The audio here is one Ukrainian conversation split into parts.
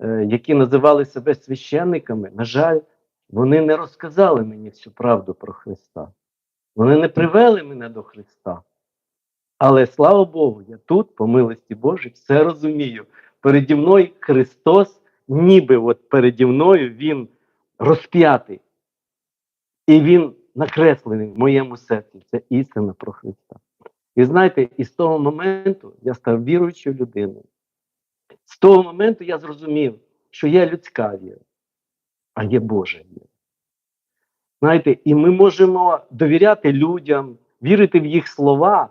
е, які називали себе священниками, на жаль, вони не розказали мені всю правду про Христа. Вони не привели мене до Христа. Але слава Богу, я тут, по милості Божій, все розумію. Переді мною Христос, ніби от переді мною Він розп'ятий. І Він накреслений в моєму серці. Це істина про Христа. І знаєте, і з того моменту я став віруючою людиною. З того моменту я зрозумів, що є людська віра, а є Божа віра. Знаєте, і ми можемо довіряти людям, вірити в їх слова,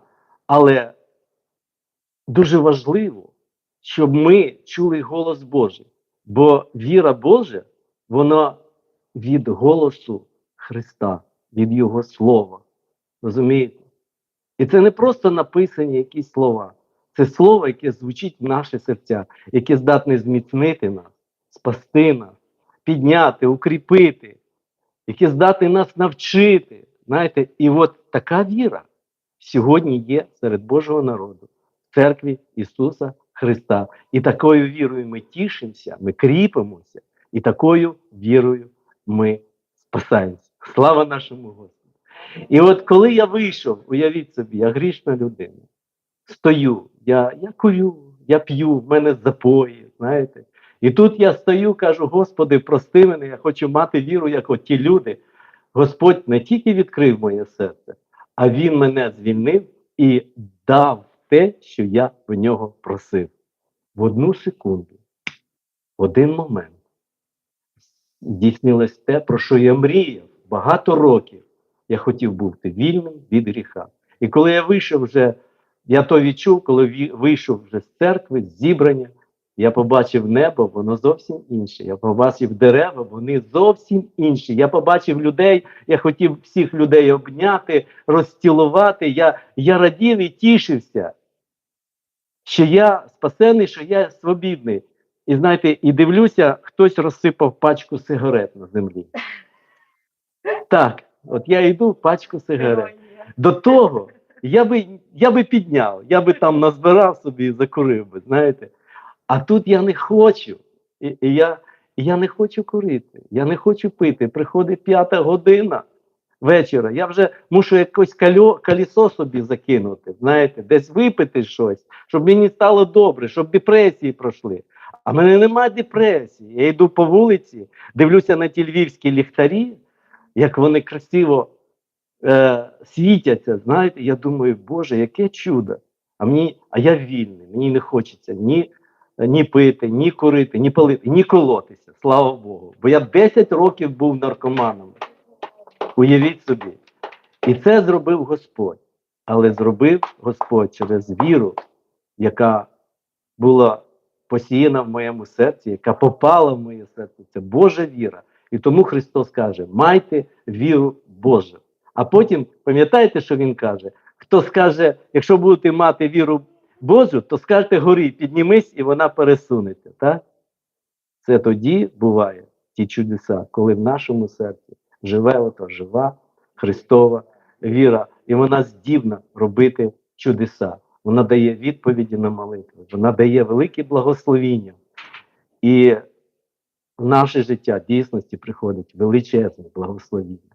але дуже важливо, щоб ми чули голос Божий. Бо віра Божа, вона від голосу Христа, від Його Слова. Розумієте? І це не просто написані якісь слова. Це слово, яке звучить в наші серця, яке здатне зміцнити нас, спасти нас, підняти, укріпити, яке здатне нас навчити. Знаєте, і от така віра сьогодні є серед Божого народу, в церкві Ісуса Христа. І такою вірою ми тішимося, ми кріпимося, і такою вірою ми спасаємося. Слава нашому Господу! І от коли я вийшов, уявіть собі, я грішна людина, стою, я, я курю, я п'ю, в мене запої, знаєте. І тут я стою, кажу: Господи, прости мене, я хочу мати віру, як от ті люди. Господь не тільки відкрив моє серце, а Він мене звільнив і дав те, що я в нього просив. В одну секунду, в один момент здійснилось те, про що я мріяв багато років. Я хотів бути вільним від гріха. І коли я вийшов вже, я то відчув, коли вийшов вже з церкви, з зібрання, я побачив небо, воно зовсім інше. Я побачив дерева, вони зовсім інші. Я побачив людей, я хотів всіх людей обняти, розцілувати. Я, я радів і тішився, що я спасений, що я свобідний. І знаєте, і дивлюся, хтось розсипав пачку сигарет на землі. Так, от я йду пачку сигарет. До того я би, я би підняв, я би там назбирав собі і закурив би, знаєте. А тут я не хочу. І, і я, я не хочу курити, я не хочу пити. Приходить п'ята година вечора. Я вже мушу якось кальо, колесо собі закинути, знаєте, десь випити щось, щоб мені стало добре, щоб депресії пройшли. А в мене немає депресії. Я йду по вулиці, дивлюся на ті львівські ліхтарі, як вони красиво е, світяться. Знаєте, я думаю, Боже, яке чудо! А мені, а я вільний, мені не хочеться ні, ні пити, ні курити, ні палити, ні колотися. Слава Богу. Бо я 10 років був наркоманом. Уявіть собі. І це зробив Господь. Але зробив Господь через віру, яка була посіяна в моєму серці, яка попала в моє серце. Це Божа віра. І тому Христос каже: майте віру Божу. А потім пам'ятаєте, що Він каже? Хто скаже, якщо будете мати віру Божу, то скажете горі, піднімись, і вона пересунеться. Так? Це тоді буває ті чудеса, коли в нашому серці живе ото жива Христова віра, і вона здібна робити чудеса. Вона дає відповіді на молитви, вона дає великі благословіння. І в наше життя дійсності приходить величезне благословіння.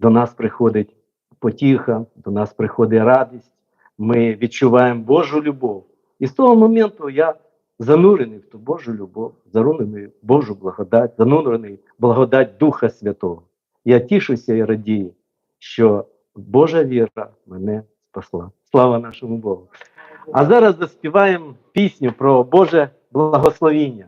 До нас приходить потіха, до нас приходить радість, ми відчуваємо Божу любов. І з того моменту я занурений в ту Божу любов, занурений в Божу благодать, занурений в благодать Духа Святого. Я тішуся і радію, що Божа віра мене спасла. Слава нашому Богу. А зараз заспіваємо пісню про Боже благословіння.